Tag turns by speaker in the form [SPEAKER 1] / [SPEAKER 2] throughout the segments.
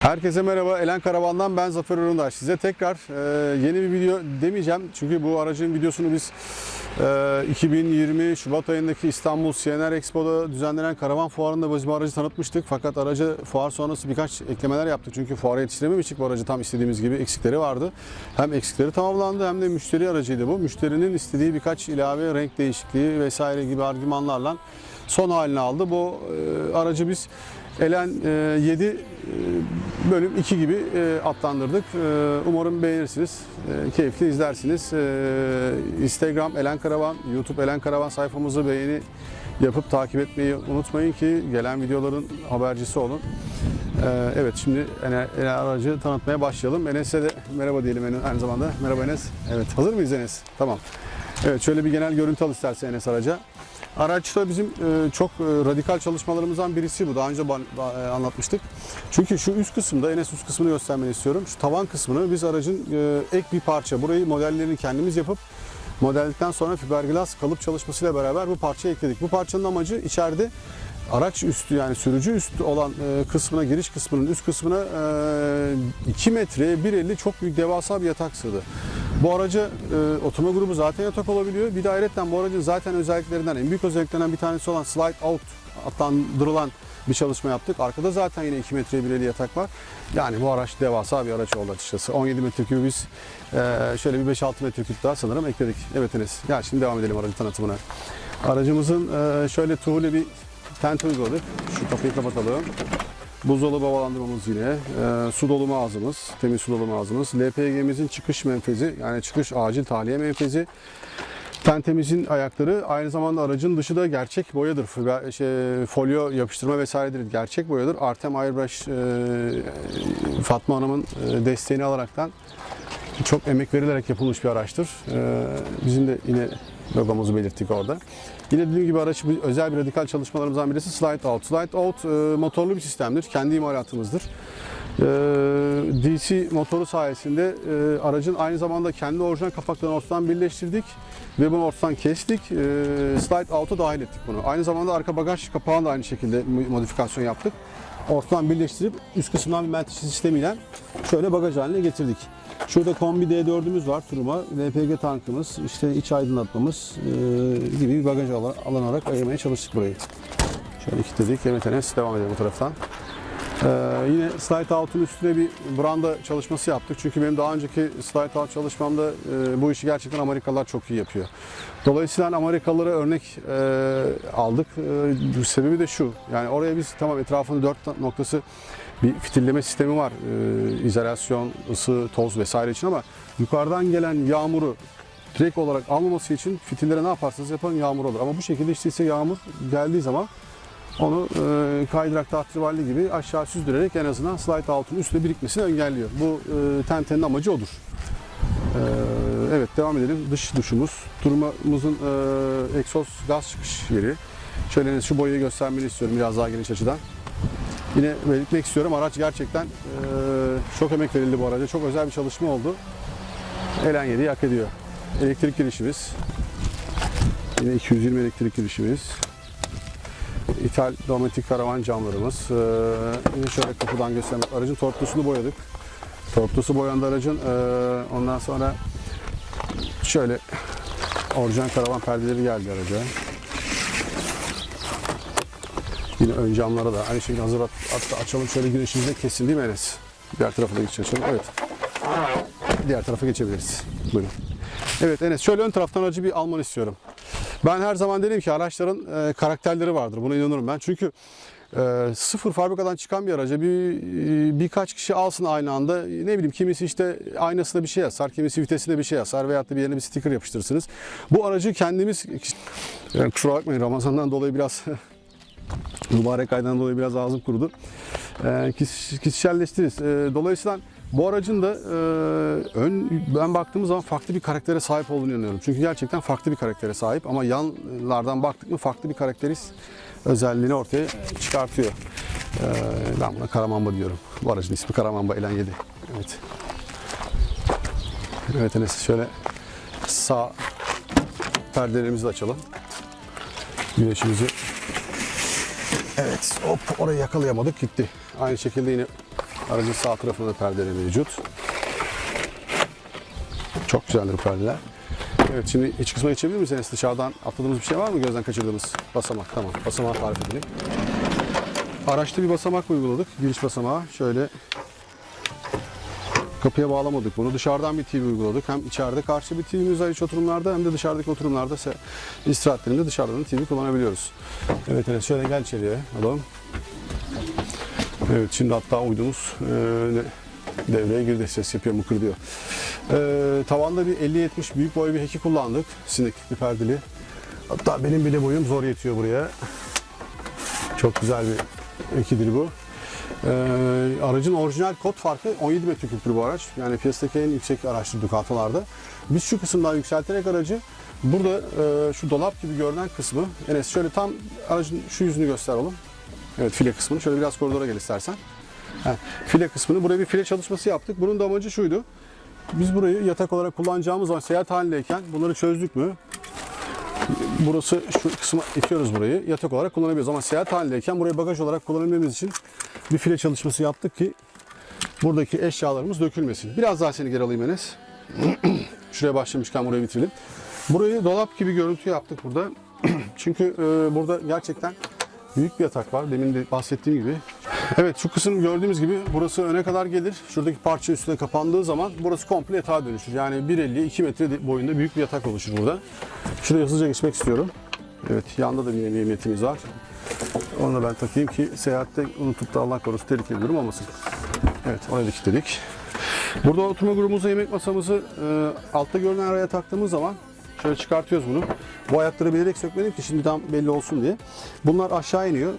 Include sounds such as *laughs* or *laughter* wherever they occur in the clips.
[SPEAKER 1] Herkese merhaba. Elen Karavan'dan ben Zafer Üründaş. Size tekrar e, yeni bir video demeyeceğim. Çünkü bu aracın videosunu biz e, 2020 Şubat ayındaki İstanbul CNR Expo'da düzenlenen karavan fuarında biz bu aracı tanıtmıştık. Fakat araca fuar sonrası birkaç eklemeler yaptık. Çünkü fuara yetiştirememiştik bu aracı tam istediğimiz gibi eksikleri vardı. Hem eksikleri tamamlandı hem de müşteri aracıydı bu. Müşterinin istediği birkaç ilave renk değişikliği vesaire gibi argümanlarla son halini aldı. Bu e, aracı biz Elen 7 e, bölüm 2 gibi e, adlandırdık. E, umarım beğenirsiniz. E, keyifli izlersiniz. Instagram Elen Karavan, YouTube Elen Karavan sayfamızı beğeni yapıp takip etmeyi unutmayın ki gelen videoların habercisi olun. Evet şimdi aracı tanıtmaya başlayalım. Enes'e de merhaba diyelim en- aynı zamanda. Merhaba Enes. Evet hazır mıyız Enes? Tamam. Evet şöyle bir genel görüntü al istersen Enes araca. Araçta bizim e, çok e, radikal çalışmalarımızdan birisi bu. Daha önce e, anlatmıştık. Çünkü şu üst kısımda, Enes üst kısmını göstermeni istiyorum. Şu tavan kısmını biz aracın ek bir parça. Burayı modellerini kendimiz yapıp modelledikten sonra fiberglass kalıp çalışmasıyla beraber bu parçayı ekledik. Bu parçanın amacı içeride araç üstü yani sürücü üstü olan kısmına, giriş kısmının üst kısmına e, 2 metreye 1.50 çok büyük devasa bir yatak sığdı. Bu araca e, oturma grubu zaten yatak olabiliyor. Bir de ayrıca bu aracın zaten özelliklerinden en büyük özelliklerinden bir tanesi olan slide out adlandırılan bir çalışma yaptık. Arkada zaten yine 2 metreye 1.50 yatak var. Yani bu araç devasa bir araç oldu açıkçası. 17 metreküp biz e, şöyle bir 5-6 metreküp daha sanırım ekledik. Evet Enes. Ya şimdi devam edelim aracın tanıtımına. Aracımızın e, şöyle tuhule bir tent uyguladık. Şu kapıyı kapatalım. Buzdolabı havalandırmamız yine, e, su doluma ağzımız, temiz su doluma ağzımız, LPG'mizin çıkış menfezi yani çıkış acil tahliye menfezi, tentemizin ayakları aynı zamanda aracın dışı da gerçek boyadır. Şey, folyo yapıştırma vesairedir. Gerçek boyadır. Artem Airbrush e, Fatma Hanım'ın e, desteğini alaraktan çok emek verilerek yapılmış bir araçtır. E, bizim de yine logomuzu belirttik orada. Yine dediğim gibi araç özel bir radikal çalışmalarımızdan birisi Slide Out. Slide Out e, motorlu bir sistemdir. Kendi imalatımızdır. E, DC motoru sayesinde e, aracın aynı zamanda kendi orijinal kapaklarını ortadan birleştirdik ve bunu ortadan kestik. E, Slide Out'a dahil ettik bunu. Aynı zamanda arka bagaj kapağını da aynı şekilde modifikasyon yaptık. Ortadan birleştirip üst kısımdan bir menteşe sistemiyle şöyle bagaj haline getirdik. Şurada kombi D4'ümüz var turuma. LPG tankımız, işte iç aydınlatmamız e, gibi bir bagaj alan, alan olarak ayırmaya çalıştık burayı. Şöyle kilitledik. Enes devam edelim bu taraftan. Ee, yine Slide Out'un üstüne bir branda çalışması yaptık. Çünkü benim daha önceki Slide Out çalışmamda e, bu işi gerçekten Amerikalılar çok iyi yapıyor. Dolayısıyla Amerikalılara örnek e, aldık. E, sebebi de şu. Yani oraya biz tamam etrafında dört noktası bir fitilleme sistemi var. E, izolasyon, ısı, toz vesaire için ama yukarıdan gelen yağmuru direkt olarak almaması için fitillere ne yaparsanız yapın yağmur olur. Ama bu şekilde işte ise yağmur geldiği zaman onu e, kaydırak tahtrivalli gibi aşağı süzdürerek en azından slide out'un üstüne birikmesini engelliyor. Bu e, tentenin amacı odur. E, evet devam edelim. Dış duşumuz. Turumuzun e, egzoz gaz çıkış yeri. Şöyle şu boyayı göstermeni istiyorum biraz daha geniş açıdan. Yine belirtmek istiyorum. Araç gerçekten çok emek verildi bu araca. Çok özel bir çalışma oldu. Elen 7'yi hak ediyor. Elektrik girişimiz. Yine 220 elektrik girişimiz. İthal dometik karavan camlarımız. Yine şöyle kapıdan göstermek. Aracın torpidosunu boyadık. Torpidosu boyandı aracın. Ondan sonra şöyle orijinal karavan perdeleri geldi araca. Yine ön camlara da aynı şekilde hazır at, at- açalım. Şöyle güneşimizi de kesin değil mi Enes? Diğer tarafa da geçelim. Evet. Diğer tarafa geçebiliriz. Buyurun. Evet Enes şöyle ön taraftan aracı bir almanı istiyorum. Ben her zaman dedim ki araçların e, karakterleri vardır. Buna inanırım ben. Çünkü e, sıfır fabrikadan çıkan bir araca bir e, birkaç kişi alsın aynı anda. Ne bileyim kimisi işte aynasına bir şey yazar, kimisi vitesine bir şey yazar veyahut da bir yerine bir sticker yapıştırırsınız. Bu aracı kendimiz yani kusura bakmayın Ramazan'dan dolayı biraz *laughs* mübarek aydan dolayı biraz ağzım kurudu. E, kis, kişiselleştiririz. E, dolayısıyla bu aracın da e, ön ben baktığımız zaman farklı bir karaktere sahip olduğunu inanıyorum. Çünkü gerçekten farklı bir karaktere sahip ama yanlardan baktık mı farklı bir karakteriz özelliğini ortaya çıkartıyor. E, ben buna Karamamba diyorum. Bu aracın ismi Karamamba Elen 7. Evet. Evet Enes şöyle sağ perdelerimizi de açalım. Güneşimizi Evet hop orayı yakalayamadık gitti. Aynı şekilde yine Aracın sağ tarafında da perdeleri mevcut. Çok güzeldir bu perdeler. Evet şimdi iç kısma geçebilir Enes? Dışarıdan atladığımız bir şey var mı gözden kaçırdığımız? Basamak tamam. Basamağı tarif edelim. Araçta bir basamak uyguladık. Giriş basamağı. Şöyle kapıya bağlamadık bunu. Dışarıdan bir TV uyguladık. Hem içeride karşı bir TV'miz var oturumlarda hem de dışarıdaki oturumlarda istirahatlerinde dışarıdan TV kullanabiliyoruz. Evet Enes şöyle gel içeriye alalım. Evet şimdi hatta uydumuz e, devreye girdi. Ses yapıyor mıkır diyor. E, tavanda bir 50-70 büyük boy bir heki kullandık. Sineklikli perdeli. Hatta benim bile boyum zor yetiyor buraya. Çok güzel bir hekidir bu. E, aracın orijinal kod farkı 17 metreküptür bu araç. Yani piyasadaki en yüksek araçtır Ducato'larda. Biz şu kısımdan yükselterek aracı burada e, şu dolap gibi görünen kısmı Enes şöyle tam aracın şu yüzünü göster oğlum. Evet file kısmını. Şöyle biraz koridora gel istersen. Ha, file kısmını. Buraya bir file çalışması yaptık. Bunun da amacı şuydu. Biz burayı yatak olarak kullanacağımız zaman seyahat halindeyken bunları çözdük mü? Burası şu kısmı itiyoruz burayı. Yatak olarak kullanabiliyoruz ama seyahat halindeyken burayı bagaj olarak kullanabilmemiz için bir file çalışması yaptık ki buradaki eşyalarımız dökülmesin. Biraz daha seni geri alayım Enes. *clears throat* Şuraya başlamışken burayı bitirelim. Burayı dolap gibi görüntü yaptık burada. *clears throat* Çünkü e, burada gerçekten büyük bir yatak var. Demin de bahsettiğim gibi. Evet şu kısım gördüğümüz gibi burası öne kadar gelir. Şuradaki parça üstüne kapandığı zaman burası komple yatağa dönüşür. Yani 1.50 2 metre boyunda büyük bir yatak oluşur burada. Şuraya hızlıca geçmek istiyorum. Evet yanda da bir emniyetimiz var. Onu da ben takayım ki seyahatte unutup da Allah korusun tehlikeli durum olmasın. Evet oraya da kilitledik. Burada oturma grubumuza yemek masamızı e, altta görünen araya taktığımız zaman şöyle çıkartıyoruz bunu. Bu ayakları bilerek sökmedim ki şimdi tam belli olsun diye. Bunlar aşağı iniyor.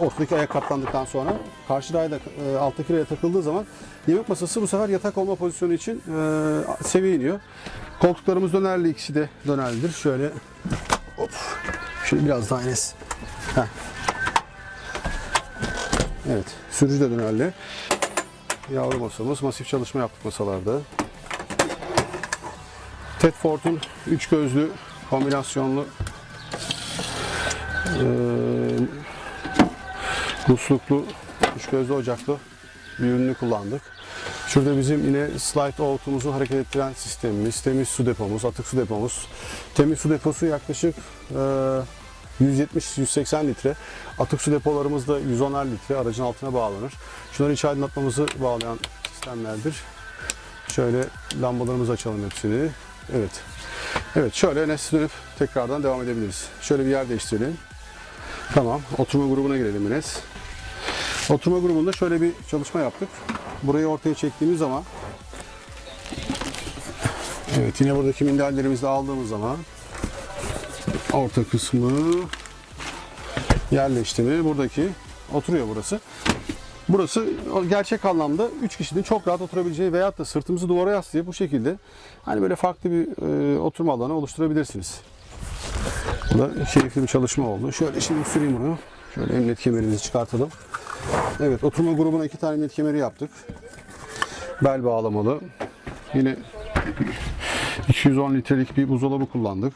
[SPEAKER 1] Ortadaki ayak katlandıktan sonra karşı raya da e, alttaki raya takıldığı zaman yemek masası bu sefer yatak olma pozisyonu için e, seviye iniyor. Koltuklarımız dönerli ikisi de dönerlidir. Şöyle hop. Şöyle biraz daha Enes. Heh. Evet. Sürücü de dönerli. Yavru masamız. Masif çalışma yaptık masalarda. Tedford'un üç gözlü kombinasyonlu musluklu üç gözlü ocaklı bir ürünü kullandık. Şurada bizim yine slide out'umuzu hareket ettiren sistemimiz, temiz su depomuz, atık su depomuz. Temiz su deposu yaklaşık eee 170-180 litre. Atık su depolarımız da 110'er litre aracın altına bağlanır. Şunları iç aydınlatmamızı bağlayan sistemlerdir. Şöyle lambalarımızı açalım hepsini. Evet. Evet şöyle Enes dönüp tekrardan devam edebiliriz. Şöyle bir yer değiştirelim. Tamam. Oturma grubuna girelim Enes. Oturma grubunda şöyle bir çalışma yaptık. Burayı ortaya çektiğimiz zaman Evet yine buradaki minderlerimizi de aldığımız zaman orta kısmı yerleşti mi buradaki oturuyor burası. Burası gerçek anlamda 3 kişinin çok rahat oturabileceği veyahut da sırtımızı duvara yaslayıp bu şekilde hani böyle farklı bir e, oturma alanı oluşturabilirsiniz. Bu da keyifli bir çalışma oldu. Şöyle şimdi süreyim bunu. Şöyle emniyet kemerimizi çıkartalım. Evet oturma grubuna iki tane emniyet kemeri yaptık. Bel bağlamalı. Yine 210 litrelik bir buzdolabı kullandık.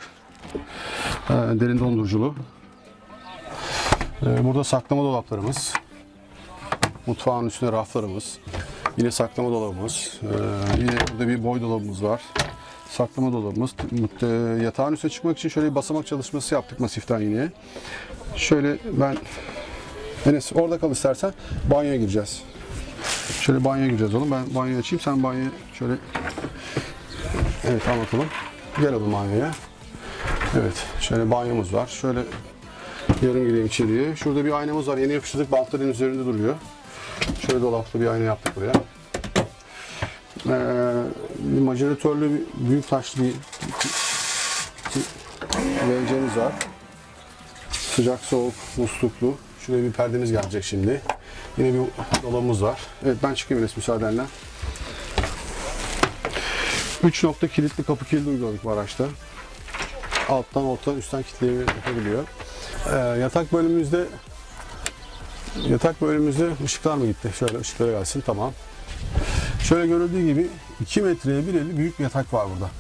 [SPEAKER 1] Ee, derin donduruculu. Ee, burada saklama dolaplarımız. Mutfağın üstüne raflarımız. Yine saklama dolabımız. Ee, yine burada bir boy dolabımız var. Saklama dolabımız. Ee, Yatağın üstüne çıkmak için şöyle bir basamak çalışması yaptık masiften yine. Şöyle ben Enes orada kal istersen banyoya gireceğiz. Şöyle banyoya gireceğiz oğlum. Ben banyoyu açayım. Sen banyoya şöyle Evet anlatalım. Gel oğlum banyoya. Evet. Şöyle banyomuz var. Şöyle yarım gireyim içeriye. Şurada bir aynamız var. Yeni yapıştırdık. Bantların üzerinde duruyor. Şöyle dolapta bir ayna yaptık buraya. Ee, bir büyük taşlı bir VC'miz var. Sıcak soğuk musluklu. Şuraya bir perdemiz gelecek şimdi. Yine bir dolabımız var. Evet ben çıkayım Enes müsaadenle. 3 nokta kilitli kapı kilidi uyguladık bu araçta. Alttan ortadan üstten kilitleyi yapabiliyor. Ee, yatak bölümümüzde yatak bölümümüzde ışıklar mı gitti? Şöyle ışıklara gelsin tamam. Şöyle görüldüğü gibi 2 metreye 1.50 büyük bir yatak var burada.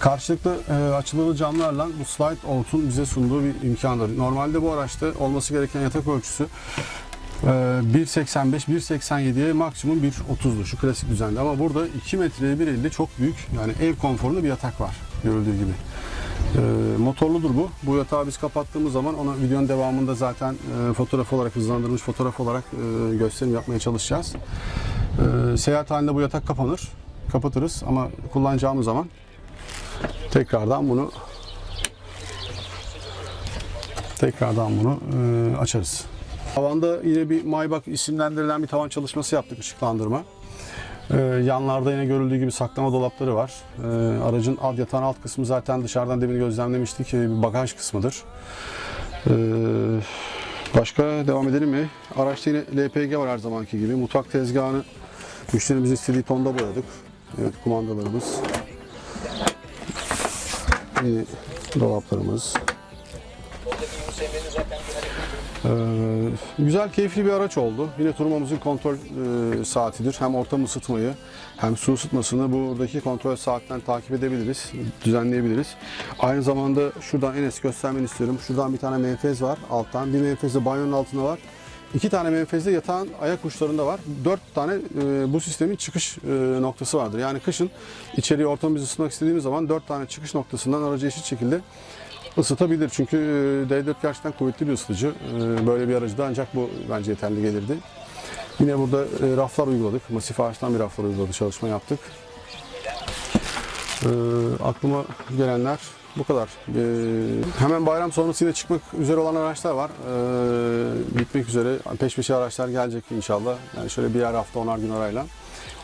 [SPEAKER 1] Karşılıklı e, açılı camlarla bu slide out'un bize sunduğu bir imkandır. Normalde bu araçta olması gereken yatak ölçüsü Ee, 1.85, 1.87'ye maksimum 1.30'du şu klasik düzende ama burada 2 metreye 1.50 çok büyük yani ev konforlu bir yatak var görüldüğü gibi. Ee, motorludur bu. Bu yatağı biz kapattığımız zaman ona videonun devamında zaten e, fotoğraf olarak hızlandırılmış fotoğraf olarak e, gösterim yapmaya çalışacağız. Ee, seyahat halinde bu yatak kapanır. Kapatırız ama kullanacağımız zaman tekrardan bunu tekrardan bunu e, açarız. Tavanda yine bir Maybach isimlendirilen bir tavan çalışması yaptık ışıklandırma. Ee, yanlarda yine görüldüğü gibi saklama dolapları var. Ee, aracın alt yatağın alt kısmı zaten dışarıdan demin gözlemlemiştik ee, bir bagaj kısmıdır. Ee, başka devam edelim mi? Araçta yine LPG var her zamanki gibi. Mutfak tezgahını müşterimizin istediği tonda boyadık. Evet kumandalarımız. Yine dolaplarımız. Ee, güzel, keyifli bir araç oldu. Yine turumamızın kontrol e, saatidir. Hem ortam ısıtmayı hem su ısıtmasını buradaki kontrol saatten takip edebiliriz, düzenleyebiliriz. Aynı zamanda şuradan Enes göstermeni istiyorum. Şuradan bir tane menfez var alttan. Bir menfez de banyonun altında var. İki tane menfezde yatağın ayak uçlarında var. Dört tane e, bu sistemin çıkış e, noktası vardır. Yani kışın içeriye ortamımızı ısıtmak istediğimiz zaman dört tane çıkış noktasından aracı eşit şekilde ısıtabilir. Çünkü e, D4 gerçekten kuvvetli bir ısıtıcı. E, Böyle bir aracda ancak bu bence yeterli gelirdi. Yine burada e, raflar uyguladık. Masif ağaçtan bir raflar uyguladık, çalışma yaptık. Aklıma gelenler bu kadar. E, hemen bayram sonrası yine çıkmak üzere olan araçlar var. E, bitmek üzere. Peş peşe araçlar gelecek inşallah. Yani şöyle birer hafta, onar gün arayla.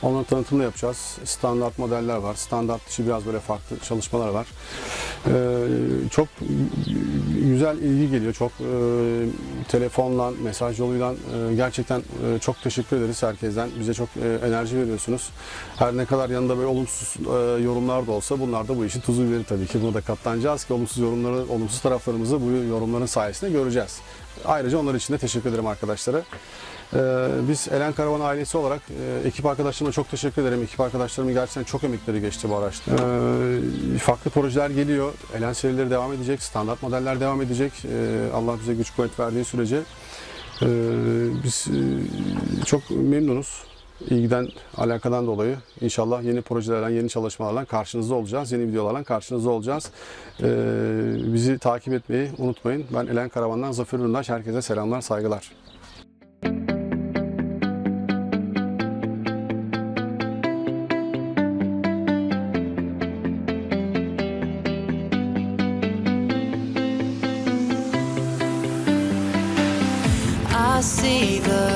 [SPEAKER 1] Onların tanıtımını yapacağız. Standart modeller var. Standart dışı biraz böyle farklı çalışmalar var. Ee, çok güzel ilgi geliyor. Çok e, telefonla, mesaj yoluyla e, gerçekten e, çok teşekkür ederiz herkesten. Bize çok e, enerji veriyorsunuz. Her ne kadar yanında böyle olumsuz e, yorumlar da olsa bunlar da bu işin tuzu biberi tabii ki. Buna da katlanacağız ki olumsuz yorumları, olumsuz taraflarımızı bu yorumların sayesinde göreceğiz. Ayrıca onlar için de teşekkür ederim arkadaşlara. Ee, biz Elen Karavan ailesi olarak e, ekip arkadaşlarıma çok teşekkür ederim. Ekip arkadaşlarımın gerçekten çok emekleri geçti bu araçta. Ee, farklı projeler geliyor. Elen serileri devam edecek. Standart modeller devam edecek. Ee, Allah bize güç kuvvet verdiği sürece. Biz e, çok memnunuz. İlgiden, alakadan dolayı inşallah yeni projelerle, yeni çalışmalarla karşınızda olacağız. Yeni videolarla karşınızda olacağız. Ee, bizi takip etmeyi unutmayın. Ben Elen Karavan'dan Zafer Üründaş. Herkese selamlar, saygılar.
[SPEAKER 2] I see the